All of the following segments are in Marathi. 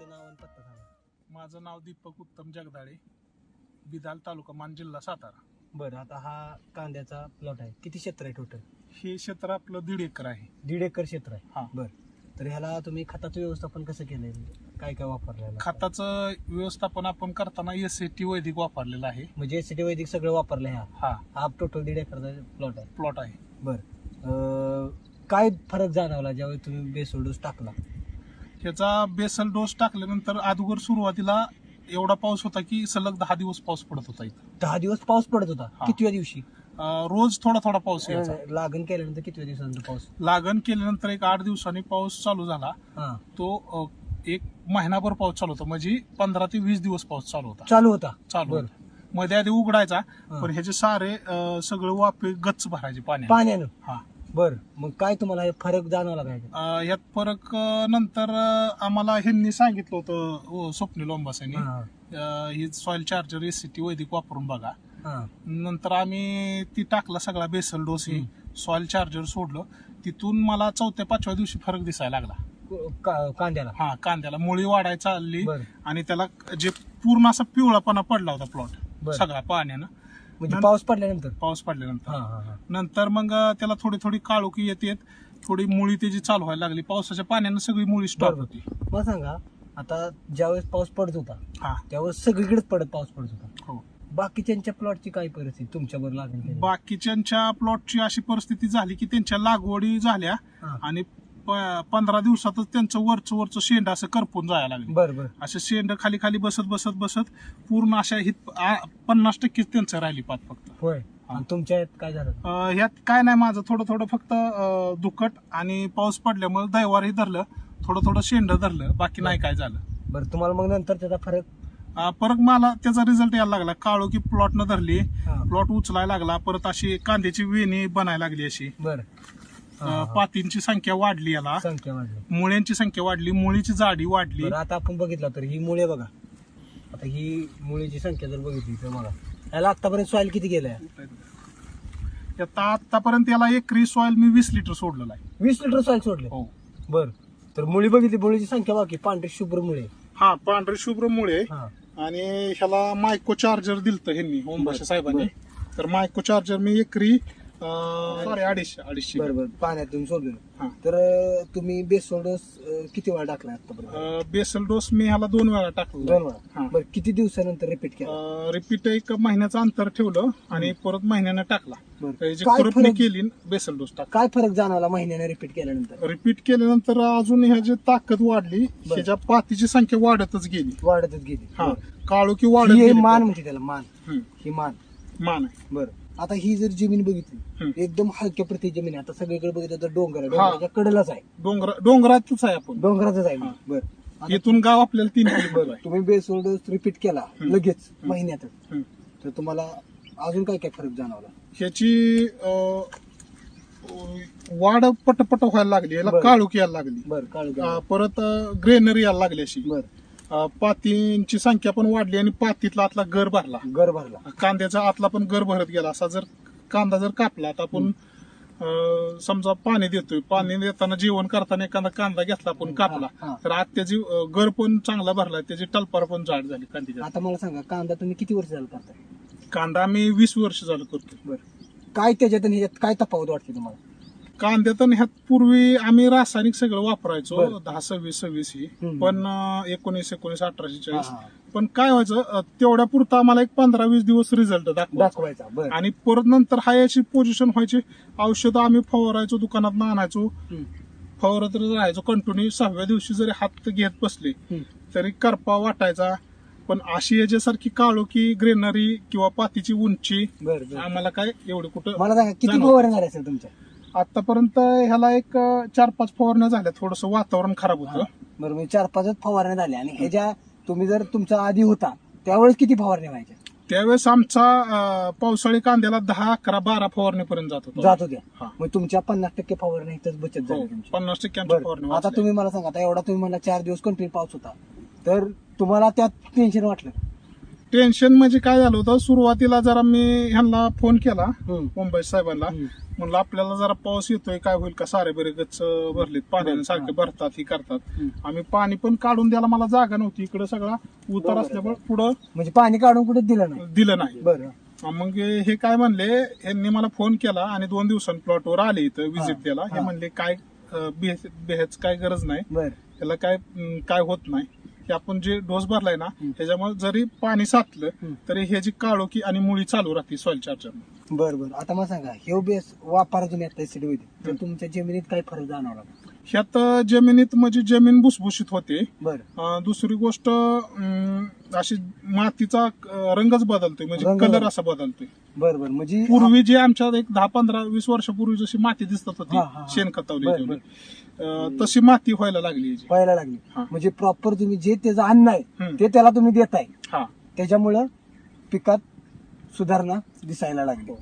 तुमचं नाव आणि पत्ता सांगा. माझं नाव दीपक उत्तम जगदाळे बिदाल तालुका मान जिल्हा सातारा. बरं आता हा कांद्याचा प्लॉट आहे. किती क्षेत्र आहे टोटल हे क्षेत्र आपलं दीड एकर आहे. दीड एकर क्षेत्र आहे. हा. बरं. तर ह्याला तुम्ही खताचं व्यवस्थापन कसं केलंय? काय काय वापरलं खताचं व्यवस्थापन आपण करताना एस टी वैदिक वापरलेलं आहे. म्हणजे एसीटी वैदिक सगळं वापरलं ह्या हा. हा टोटल दीड एकरचा प्लॉट आहे. प्लॉट आहे. बरं. अं, काय फरक जाणवला ज्यावेळी तुम्ही बेसोल डोस टाकला? ह्याचा बेसल डोस टाकल्यानंतर अगोदर सुरुवातीला एवढा पाऊस होता की सलग दहा दिवस पाऊस पडत होता इथं. दहा दिवस पाऊस पडत होता. हा. कितव्या दिवशी? अं, रोज थोडा थोडा पाऊस यायचा. लागण केल्यानंतर कितव्या दिवसानंतर पाऊस? लागण केल्यानंतर एक आठ दिवसांनी पाऊस चालू झाला. हा. तो अं, एक महिनाभर पाऊस चालू होता. म्हणजे पंधरा ते वीस दिवस पाऊस चालू होता. चालू होता. चालू बरं. होता. मध्ये आधी उघडायचा हा. पण ह्याचे सारे अं, सगळं वाफे गच्च भरायचे पाण्यात पाण्यानं. हा. बर मग काय तुम्हाला हे फरक जाणवला काय अं, यात फरक अं, नंतर अं, आम्हाला ह्यांनी सांगितलं होतं हो, स्वप्नील लोंबास यांनी हा, अं, ही soil charger S C T Vaidik वापरून बघा. हा. नंतर आम्ही ती टाकला सगळा बेसल डोस ही सॉइल चार्जर सोडलं. तिथून मला चौथ्या पाचव्या दिवशी फरक दिसायला लागला. का- कांद्याला? हा कांद्याला. मुळी वाढायला चालली बर. आणि त्याला जे पूर्ण असा पिवळापणा पडला होता प्लॉट बर. सगळा पाण्यानं. म्हणजे पाऊस पडल्यानंतर? पाऊस पडल्यानंतर. हा हा हा. नंतर मग त्याला थोडी थोडी काळोखी येते थोडी मुळी त्याची चालू व्हायला लागली पावसाच्या पाण्यानं सगळी मुळी स्टॉप. होती. मला सांगा आता ज्यावेळेस पाऊस पडत होता हा. त्यावेळेस सगळीकडेच पडत पाऊस पडत होता. हो. बाकीच्यांच्या प्लॉटची काय परिस्थिती? तुमच्या बरोबर लागेल? बाकीच्यांच्या प्लॉटची अशी परिस्थिती झाली की त्यांच्या लागवडी झाल्या हा. आणि प- पंधरा दिवसातच त्यांचं वरचं वरचं शेंड असं करपून जायला लागले. बर बर. असे शेंड खाली खाली बसत बसत बसत पूर्ण अशा हित आ- पन्नास टक्केच त्यांचं राहिली पात फक्त. होय. आणि तुमच्या यात काय झालं? अं, ह्यात काय नाही माझं. थोडं थोडं फक्त अं, दुखट आणि पाऊस पडल्यामुळे दैवारही धरलं. थोडं थोडं शेंड धरलं. बाकी नाही काय झालं. बरं तुम्हाला मग नंतर त्याचा फरक? अं, परत मला त्याचा रिझल्ट यायला लागला. काळो की प्लॉटनं धरली. हा. प्लॉट उचलायला लागला. परत अशी कांद्याची वेणी बनायला लागली अशी. बर. अं, पातींची संख्या वाढली याला. संख्या वाढली. मुळ्यांची संख्या वाढली मुळीची जाडी वाढली. बरं आता आपण बघितलं तर ही मुळे बघा. आता ही मुळीची संख्या जर बघितली तर बघा. याला आतापर्यंत सॉईल किती गेलंय आता आतापर्यंत याला एकरी सॉइल मी वीस लिटर सोडलेलं आहे. वीस लिटर सॉईल सोडले. हो. बर. तर मुळी बघितली मुळीची संख्या बाकी पांढरी शुभ्र मुळे. हा पांढरे शुभ्र मुळे. हा. आणि ह्याला मायको चार्जर दिलतं ह्यांनी ओमभाषा साहेबांनी. तर मायको चार्जर मी एकरी सॉरी अडीचशे अडीचशे. बरोबर पाण्यातून सोडलं हा. तर अं, तुम्ही बेसोल डोस अं, किती वेळा टाकला आतापर्यंत? अं, बेसल डोस मी ह्याला दोन वेळा टाकला दोन वेळा. हा. बरं किती दिवसानंतर रिपीट केला? रिपीट एक महिन्याचं अंतर ठेवलं आणि परत महिन्यानं टाकला. बरं. त्याची काय खुरपणी फरक? केली बेसल डोस टाक काय फरक जाणवला महिन्याने रिपीट केल्यानंतर? रिपीट केल्यानंतर अजून ह्याची ताकद वाढली ह्याच्या पातीची संख्या वाढतच गेली. वाढतच गेली. हा. काळो की वाढत ही गेली. मान म्हणते त्याला मान. हम्म, ही मान. मान आहे. बर. आता ही जर जमीन बघितली. एकदम हलक्या प्रति जमीन आहे. आता सगळीकडे बघितलं तर डोंगर आहे. डोंगराच्या कडेलाच आहे. डोंगर डोंगरातच आहे आपण. डोंगरातच आहे. बर. आता इथून गाव आपल्याला तीन किलोमीटर आहे. तुम्ही बेसोल डोस रिपीट केला. लगेच. महिन्यातच हम्म. तर तुम्हाला अजून काय काय फरक जाणवला? ह्याची अं, वाढ पटपट व्हायला लागली. याला बरं. काळूक यायला लागली. बर काळू अं, परत ग्रेनरी यायला लागली अशी. बर. अं, पातींची संख्या पण वाढली आणि पातीतला आतला गर भरला. घर भरला. कांद्याचा आतला पण गर भरत गेला. असा जर कांदा जर कापला तर आपण अं, समजा पाणी देतोय. पाणी देताना जेवण करताना एखादा कांदा घेतला आपण कापला. हा. तर आत त्याची अं, गर पण चांगला भरला त्याची टलपार पण जाड झाली कांद्याची. आता मला सांगा कांदा तुम्ही किती वर्ष झालं करताय? कांदा आम्ही वीस वर्ष झालं करतो बर. काय त्याच्यात आणि ह्याच्यात काय तफावत वाटते तुम्हाला? कांद्यात आणि ह्यात पूर्वी आम्ही रासायनिक सगळं वापरायचो बरं. दहा सव्वीस सव्वीस ही. हम्म. पण अं, एकोणीस एकोणीस अठराशे चाळीस. हा, पण काय व्हायचं अं, तेवढ्या पुरतं आम्हाला एक पंधरा वीस दिवस रिझल्ट दाखवा दाखवायचा बर. आणि परत नंतर हा याची पोझिशन व्हायची. औषधं आम्ही फवारायचो दुकानात आणायचो. हम्म. फवारत राहायचो. कंटिन्यू सहाव्या दिवशी जरी हात घेत बसले हम्म. तरी करपा वाटायचा. पण अशी याच्यासारखी काळो की ग्रेनरी किंवा पातीची उंची बर बर. आम्हाला काय एवढी कुठं मला सांगा किती जाणवत. फवारण्या झाल्या असेल तुमच्या? आतापर्यंत ह्याला एक चार पाच फवारण्या झाल्या. थोडस वातावरण खराब होतं. बरं म्हणजे चार पाचच फवारण्या झाल्या. आणि ह्याच्या तुम्ही जर तुमचा आधी होता त्यावेळेस किती फवारण्या व्हायच्या? त्यावेळेस आमचा पावसाळी कांद्याला दहा अकरा बारा फवारणीपर्यंत जात होता. जात होत्या. हा. मग तुमच्या पन्नास टक्के फवारण्या इथंच बचत हो, झाली तुमची पन्नास टक्के आमच्या बरं फवारणी आता. तुम्ही मला सांगा आता एवढा तुम्ही मला चार दिवस कंटिन्यू पाऊस होता. तर तुम्हाला त्यात टेन्शन वाटलं? टेन्शन म्हणजे काय झालं होतं सुरुवातीला जरा मी ह्यांना फोन केला. मुंबई साहेबांना. हम्म. म्हणलं आपल्याला जरा पाऊस येतोय काय होईल का सारे बरे गच्च भरलेत पाण्याने सारखे. भरतात ही करतात हम्म. आम्ही पाणी पण काढून द्यायला मला जागा नव्हती इकडे सगळा उतार बरोबर. असल्यामुळे पुढं म्हणजे पाणी काढून कुठे दिलं नाही दिलं नाही बरं मग हे काय म्हणले यांनी मला फोन केला आणि दोन दिवसांनी प्लॉटवर आले इथं हा. व्हिजिट द्यायला हे हा. म्हणले काय बेहच काय गरज नाही बर त्याला काय अं, काय होत नाही हे आपण जे डोस भरलाय ना हम्म. त्याच्यामुळे जरी पाणी साचलं हम्म. तरी हे जी काळोखी आणि मुळी चालू राहते सॉइल चार्जर बर बर आता मला सांगा हे बेस वापरा तुम्ही आता एसिड तर. तुमच्या जमिनीत काय फरक जाणवला ह्यात जमिनीत म्हणजे जमीन भुसभुशीत होते बर अं, दुसरी गोष्ट अं, अशी मातीचा अं, रंगच बदलतोय म्हणजे रंग कलर बदल- असा बदलतोय बर बर म्हणजे पूर्वी जे आमच्या एक दहा पंधरा वीस वर्षापूर्वी जशी माती दिसत होती हा, हा, हा. शेणखतावली बर, जेवढी, अं, तशी माती व्हायला लागली याची. व्हायला लागली हा. म्हणजे प्रॉपर तुम्ही जे त्याचं अन्न आहे हम्म. ते त्याला तुम्ही देताय हा त्याच्यामुळं पिकात सुधारणा दिसायला लागली.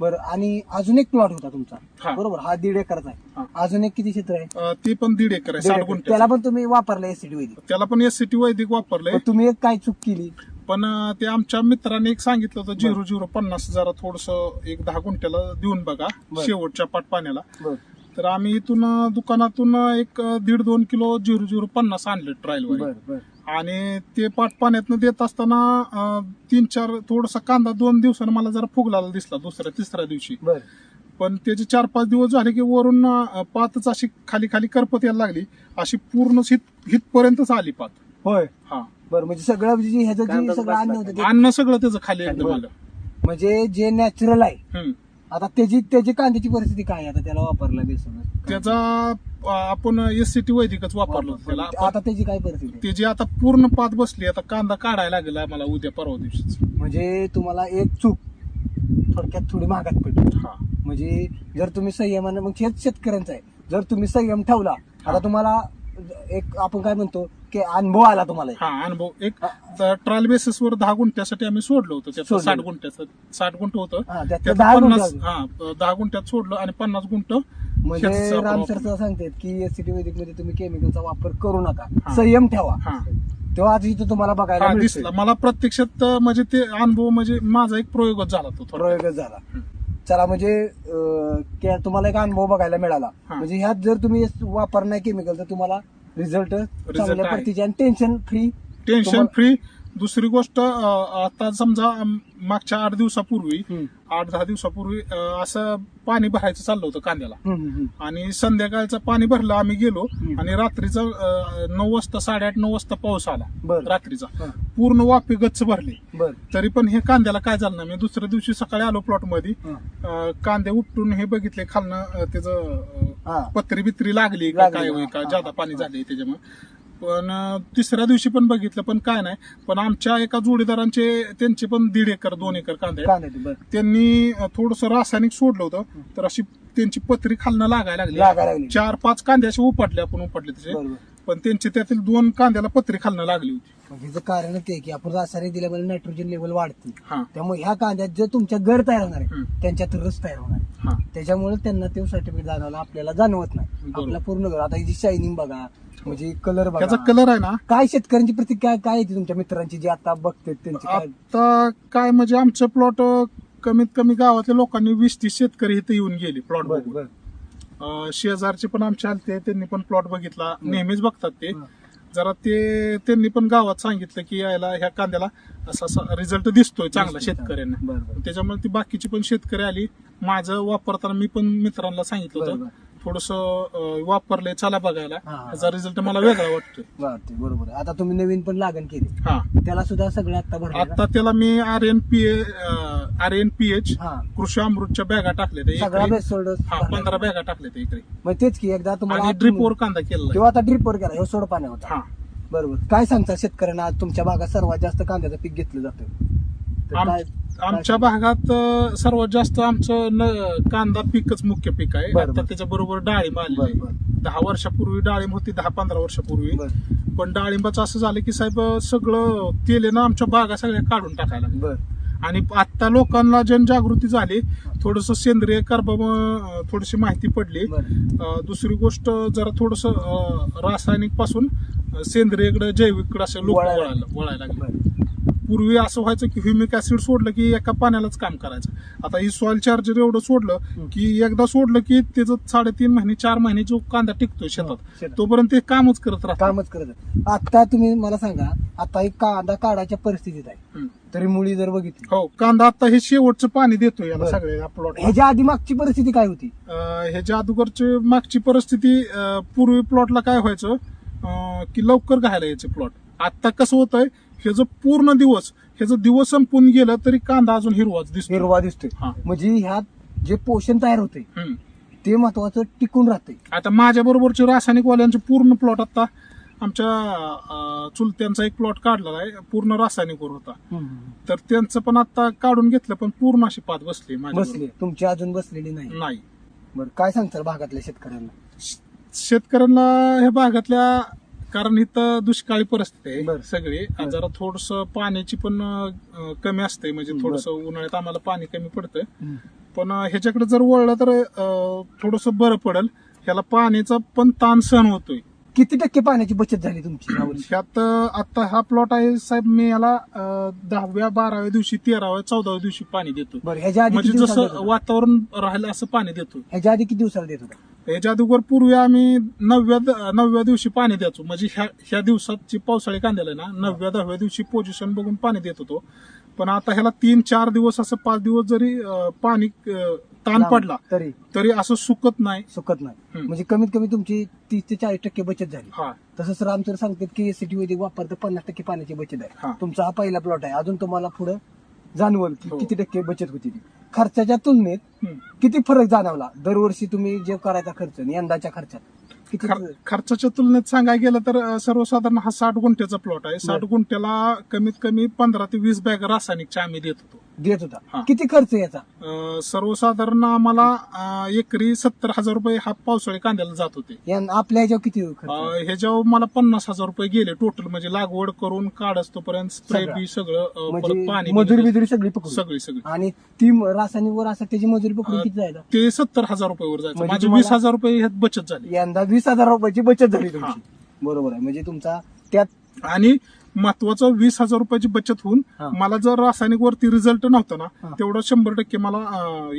बरं आणि अजून एक प्लॉट होता तुमचा. हा. बरोबर हा दीड एकरचा हा. आहे अजून एक किती क्षेत्र आहे? अं, ते पण दीड एकर आहे दीड साठ एकर. गुंठे. त्याला पण तुम्ही वापरलं एसिड वैदिक. त्याला पण एस वैदिक वापरलंय. पण तुम्ही एक काय चूक केली? पण अं, ते आमच्या मित्राने एक सांगितलं होतं झिरो झिरो पन्नास जरा थोडस एक दहा गुंठ्याला देऊन बघा बर. शेवटच्या पाट पाण्याला बर. तर आम्ही इथून अं, दुकानातून अं, एक अं, दीड दोन किलो झिरो झिरो पन्नास आणले ट्रायल वर बर बर. आणि ते पाट पाण्यातनं देत असताना अं, तीन चार थोडासा कांदा दोन दिवसानं मला जरा फुगलाला दिसला दुसऱ्या तिसऱ्या दिवशी. बर. पण त्याचे चार पाच दिवस झाले की वरून अं, पातच अशी खाली खाली करपत यायला लागली. अशी पूर्ण हित हितपर्यंतच आली पात. होय. हा. बर म्हणजे सगळं जे ह्याचं जे सगळं अन्न बसला होतं ते अन्न सगळं त्याचं खाली एकदम. आलं. म्हणजे जे नॅचरल आहे हम्म. आता त्याची त्याची कांद्याची परिस्थिती काय आहे? आता त्याला वापरला बेसन. त्याचा अं, आपण एस सी टी वैदिकच वापरलं. त्याला पण आता त्याची काय परिस्थिती आहे? त्याची आता पूर्ण पात बसली. आता कांदा काढायला लागेल आम्हाला उद्या परवा दिवशीच. म्हणजे तुम्हाला एक चूक थोडक्यात थोडी महागात पडली. हा. म्हणजे जर तुम्ही संयमानं मग हेच शेतकऱ्यांचं आहे. जर तुम्ही संयम ठेवला आता तुम्हाला एक आपण काय म्हणतो की अनुभव आला तुम्हाला. हा अनुभव एक ट्रायल बेसिस वर दहा गुंठ्यासाठी आम्ही सोडलं होतं त्याचं सोडलं. साठ गुंठ्याचं साठ गुंठ होतं हा, त्यातलं दहा पन्नास. हा दहा गुंठ्यात सोडलं आणि पन्नास गुंठ म्हणजे शेतीचं राम वापरलं. सर सांगतात की एसीटी वैदिकमध्ये तुम्ही केमिकलचा वापर करू नका हा. संयम ठेवा हा तेव्हा आज इथं तुम्हाला बघायला हा. दिसला मला प्रत्यक्षात अं, म्हणजे ते अनुभव म्हणजे माझा एक प्रयोगच झाला तो थोडा प्रयोगच झाला चला म्हणजे अं, तुम्हाला एक अनुभव बघायला मिळाला हा. म्हणजे ह्यात जर तुम्ही वापर नाही केमिकल तर तुम्हाला रिझल्ट चांगल्या आहे. आणि टेन्शन फ्री टेन्शन फ्री दुसरी गोष्ट आता समजा मागच्या आठ दिवसापूर्वी आठ दहा दिवसापूर्वी असं पाणी भरायचं चाललं होतं कांद्याला. आणि संध्याकाळचं पाणी भरलं आम्ही गेलो. आणि रात्रीचा नऊ वाजता साडेआठ नऊ वाजता पाऊस आला. रात्रीचा. पूर्ण वाफे गच्च भरले. तरी पण हे कांद्याला काय झालं ना मी दुसऱ्या दिवशी सकाळी आलो प्लॉटमध्ये कांदे उपटून हे बघितले खालनं त्याचं पत्री बित्री लागली काय का? जादा पाणी. झाले त्याच्यामुळे. पण तिसऱ्या दिवशी पण बघितलं पण काय नाही. पण आमच्या एका जोडीदारांचे त्यांचे पण दीड एकर दोन एकर कांदे आहेत. कांद्याची बर. त्यांनी थोडस रासायनिक सोडलं होतं तर अशी त्यांची पत्री खालनं लागायला लागली. लागली. चार पाच कांदे असे उपटले आपण उपटले त्याचे बरोबर पण त्यांची त्यातील दोन कांद्याला पत्री खालनं लागली होती. मग ह्याचं कारण ते की आपण रासायनिक दिल्यामुळे नायट्रोजन लेवल वाढते. हा. त्यामुळे ह्या कांद्यात जे तुमच्या गर तयार होणार आहे. त्यांच्यात रस तयार होणार आहे. हा. त्याच्यामुळे त्यांना ते सर्टिफिकेट जाणवलं आपल्याला जाणवत नाही. बरोबर. आपला पूर्ण घर. आता ही शायनिंग बघा म्हणजे कलर त्याचा कलर आहे ना? काय शेतकऱ्यांची प्रतिक्रिया काय येते तुमच्या मित्रांची जी आता बघते त्यांची काय? आता काय म्हणजे आमचं प्लॉट कमीत कमी गावातल्या लोकांनी वीस तीस शेतकरी इथे येऊन गेले प्लॉट बर बघून. बर. अं, शेजारचे पण आमचे आलते त्यांनी पण प्लॉट बघितला. नेहमीच बघतात ते. हा. जरा ते त्यांनी पण गावात सांगितलं की यायला ह्या कांद्याला असा असा रिझल्ट दिसतोय चांगला शेतकऱ्यांना. बर बर. त्याच्यामुळे ती बाकीची पण शेतकरी आली. माझं वापरताना मी पण मित्रांना सांगितलं होतं. थोडस वापरलंय चला बघायला. हा, हा. त्याचा रिझल्ट मला वेगळा वाटतोय. वाटते बरोबर आहे. आता तुम्ही नवीन पण लागण केली. हा. त्याला सुद्धा सगळं आता भरलं आता त्याला मी R N P R N P H हा. कृषी अमृतच्या बॅगा टाकल्या त्या सगळा एकरी. बेस सोड हा पंधरा बॅगा टाकल्या त्या इकडे मग तेच की एकदा तुम्हाला आणि ड्रिपवर कांदा केलेला तेव्हा आता ड्रिपवर केला हे सोड पाण्या होता. हा. बरोबर. काय सांगता शेतकऱ्यांना आज तुमच्या भागात सर्वात जास्त कांद्याचं पीक घेतलं जातं? आम- आमच्या भागात अं, सर्वात जास्त आमचं न- कांदा पीकच मुख्य पीक आहे. बरं, आता बरं. त्याच्या बरोबर डाळिंब आलेली आहे. बरं. दहा वर्षापूर्वी डाळिंब होती दहा पंधरा वर्षापूर्वी. बर. पण डाळिंबाचं असं झालं की साहेब सगळं तेलेनं आमच्या बागा सगळ्या काढून टाकायला लागल्या. बर. आणि आता लोकांना जनजागृती झाली. थोडस सेंद्रिय कर्ब थोडीशी माहिती पडली. बर. अं, दुसरी गोष्ट जरा थोडस रासायनिकपासून सेंद्रियकडे जैविककडे असं लोक वळायला वळायला वळायला लागले. बर. पूर्वी असं व्हायचं की ह्युमिक ऍसिड सोडलं की एका पाण्यालाच काम करायचं आता ही सॉइल चार्जर एवढं सोडलं. की एकदा सोडलं की त्याचं साडेतीन महिने चार महिने जो कांदा टिकतोय शेतात शेतात. तोपर्यंत ते कामच करत राहतं कामच करत आता तुम्ही मला सांगा आता एक कांदा काढायच्या परिस्थितीत आहे हम्म. तरी मुळी जर बघितली हो कांदा आता हे शेवटचं पाणी देतोय याला बरं. सगळ्या प्लॉट ह्याच्या आधी मागची परिस्थिती काय होती हे जादूगरची मागची परिस्थिती अं, पूर्वी प्लॉटला काय व्हायचं अं, की लवकर घायला यायचे प्लॉट आता कसं होतंय हे जो पूर्ण दिवस हे जर दिवस संपून गेलं तरी कांदा अजून हिरवाच दिसतो हिरवा दिसतोय. हा. म्हणजे ह्यात जे पोषण तयार होते हम्म. ते महत्वाचं टिकून राहते आता माझ्या बरोबरचे रासायनिक वाल्यांचे पूर्ण प्लॉट आता आमच्या अं, चुलत्यांचा एक प्लॉट काढलेला आहे पूर्ण रासायनिकवर होता. तर त्यांचं पण आता काढून घेतलं पण पूर्ण अशी पात बसली माझ्या बसली. तुमची अजून बसलेली नाही. नाही. बरं काय सांगताल भागातल्या शेतकऱ्यांना? शेतकऱ्यांना ह्या भागातल्या कारण इथं दुष्काळी परिस्थिती आहे. सगळी. जरा थोडस पाण्याची पण कमी असते म्हणजे. थोडस उन्हाळ्यात आम्हाला पाणी कमी पडतं पण ह्याच्याकडे जर वळलं तर थोडस बरं पडेल. ह्याला पाण्याचा पण ताण सहन होतोय. किती टक्के पाण्याची बचत झाली तुमची ह्यात आता हा प्लॉट आहे साहेब मी याला दहाव्या बाराव्या दिवशी तेराव्या चौदाव्या दिवशी पाणी देतो म्हणजे जसं? वातावरण राहिलं असं पाणी देतो ह्याच्या आधी किती दिवसाला देत याच्या अगोदर पूर्वी आम्ही नवव्या नवव्या दिवशी पाणी द्यायचो म्हणजे ह्या ह्या दिवसाची पावसाळी कांद्याला ना नवव्या दहाव्या दिवशी पोझिशन बघून पाणी देत होतो. पण आता ह्याला तीन चार दिवस असं पाच दिवस जरी अं, पाणी अं, ताण लांब पडला तरी. तरी असं सुकत नाही. सुकत नाही. हम्म. म्हणजे कमीत कमी तुमची तीस ते चाळीस टक्के बचत झाली. हा. तसंच रामचर सांगतात की एसीटी वैदिक वापरतं पन्नास टक्के पाण्याची बचत आहे. हा. तुमचा हा पहिला प्लॉट आहे. अजून तुम्हाला पुढे जाणवल की हो. किती टक्के बचत होती ती खर्चाच्या तुलनेत हम्म. किती फरक जाणवला दरवर्षी तुम्ही जे करायचा खर्च आणि यंदाच्या खर्चात किती खर- खर्चाच्या तुलनेत सांगायला गेलं तर अं, सर्वसाधारण हा साठ गुंठ्याचा प्लॉट आहे साठ. गुंठ्याला कमीत कमी पंधरा ते वीस बॅग रासायनिकच्या आम्ही देत होतो देत होता. हा. किती खर्च याचा अं, सर्वसाधारण आम्हाला अं, एकरी सत्तर हजार रुपये हा पावसाळी कांद्याला जात होते. आपल्या ह्याच्यावर किती खर्च? अं, ह्याच्यावर मला पन्नास हजार रुपये गेले टोटल म्हणजे लागवड करून काढ तोपर्यंत स्प्रे सगळं. बी सगळं अं, परत म्हणजे पाणी मजुरी बिजुरी बिजुरी सगळी पकडून. सगळी सगळी. आणि ती म- रासायनिक वर असं त्याची मजुरी पकडून अं, किती जायला ते सत्तर हजार रुपयावर जायचं. म्हणजे माझे तुम्हाला- वीस हजार रुपये ह्यात बचत झाली. यंदा वीस हजार रुपयाची बचत झाली. तुमची. बरोबर आहे. म्हणजे तुमचा त्यात आणि महत्वाचं वीस हजार रुपयाची बचत होऊन हा. मला जर रासायनिक वरती रिझल्ट नव्हता ना. तेवढं शंभर टक्के मला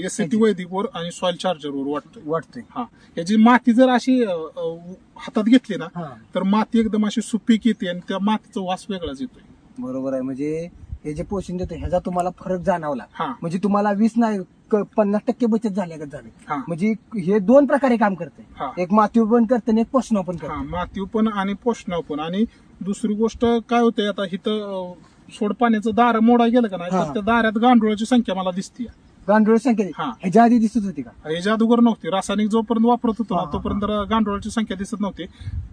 एसएटी वैदिक वर आणि सॉइल चार्जर वर वाटतोय. वाटतंय. हा. याची माती जर अशी अं, अं, हातात घेतली ना हा. तर माती एकदम अशी सुपीक येते आणि त्या मातीचा वास वेगळाच येतोय. बरोबर आहे. म्हणजे हे जे पोषण देतो ह्याचा तुम्हाला फरक जाणवला. हा. म्हणजे तुम्हाला वीस नाही क- पन्नास टक्के बचत झाल्या का झाले? हा. म्हणजे हे दोन प्रकारे काम करते. एक मातीव पण करते आणि एक पोषण पण हा करते मातीव पण आणि पोषणाव पण. आणि दुसरी गोष्ट काय होते आता इथं सोड पाण्याचं दार मोडा गेलं का नाही हा. तर त्या दारात गांडुळाची संख्या मला दिसते गांडूळ संख्या? हा. ह्याच्या आधी दिसत होती का? हे जादूगर नव्हती. रासायनिक जोपर्यंत वापरत होतो हा, ना हा, तोपर्यंत गांडुळाची संख्या दिसत नव्हती.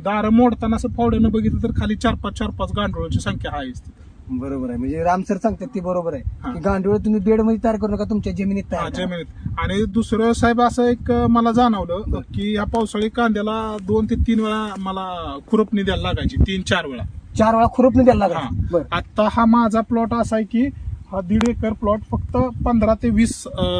दार मोडताना असं फावड्यानं बघितलं तर खाली चार पाच चार पाच गांडुळाची संख्या आहेच तिथं बरोबर आहे. म्हणजे रामसर सांगतात ते बरोबर आहे. हा. की गांडूळ तुम्ही बेडमध्ये तयार करू नका तुमच्या जमिनीत हा, तयार करा. जमिनीत. आणि दुसरं साहेब असं एक मला जाणवलं की ह्या पावसाळी कांद्याला दोन ते तीन वेळा मला खुरपणी द्यायला लागायची तीन चार वेळा. चार वेळा खुरपणी द्यायला हा. लागला बरं. आता हा माझा प्लॉट असा आहे की हा दीड एकर प्लॉट फक्त पंधरा ते वीस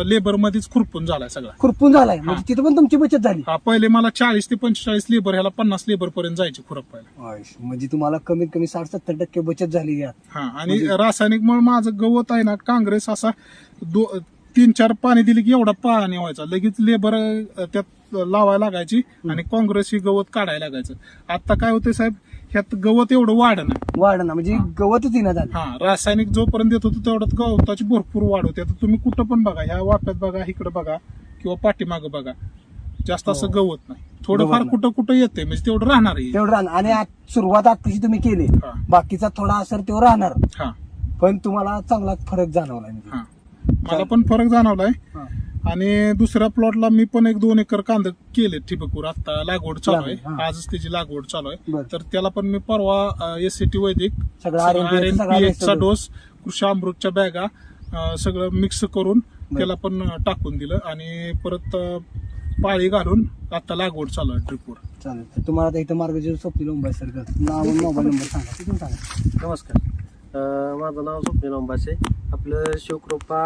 लेबर मध्येच खुरपून झालाय सगळा. खुरपून झालाय. म्हणजे तिथं पण तुमची बचत झाली. हा पहिले मला चाळीस ते पंचेचाळीस लेबर ह्याला पन्नास लेबर पर्यंत जायचे खुरपायला आयुष. म्हणजे तुम्हाला कमीत कमी साठ सत्तर टक्के बचत झाली यात. हा आणि म्हणजे- रासायनिक मुळे माझं गवत आहे ना काँग्रेस असा दो तीन चार पाणी दिली की एवढा पाणी व्हायचा. लगेच लेबर त्यात लावायला लागायची आणि काँग्रेस ही गवत काढायला लागायचं. आता काय होतंय साहेब ह्यात गवत एवढं वाढ ना वाढ ना म्हणजे गवतच येणं झालं हा रासायनिक जोपर्यंत देत होतो तेवढ्यात गवताची भरपूर वाढ होते. आता तुम्ही कुठं पण बघा ह्या वाफ्यात बघा इकडे बघा किंवा पाठीमागं बघा जास्त असं हो. गवत नाही. थोडंफार. कुठं कुठं येते म्हणजे तेवढं राहणार आहे. तेवढं राहणार. आणि आत- सुरुवात आताची तुम्ही केली. हा. बाकीचा थोडा असर तेव्हा राहणार. हा. पण तुम्हाला चांगला फरक जाणवला म्हणजे. हा. मला पण फरक जाणवलाय. हा. आणि दुसऱ्या प्लॉटला मी पण एक दोन एकर कांदा केले ठिबकवर. आता लागवड चालू आहे. आजच त्याची लागवड चालू आहे. तर त्याला पण मी परवा एस सी टी वैदिक चा. डोस कृषी अमृतच्या बॅगा सगळं मिक्स करून. त्याला पण टाकून दिलं. आणि परत पाळी घालून आता लागवड चालू आहे ट्रिपवर चालेल. तुम्हाला आता इथं मार्गदर्शन स्वप्नील उंबाई सर. नाव आणि मोबाईल नंबर सांगा. तिथून सांगा. नमस्कार. माझं नाव स्वप्नील अंबासे. आपलं शिवकृपा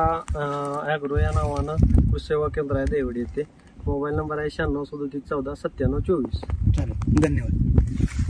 ॲग्रो या नावानं कृषी सेवा केंद्र आहे देवडी येथे. मोबाईल नंबर आहे शहाण्णव सदोतीस चौदा सत्त्याण्णव चोवीस. चालेल. धन्यवाद.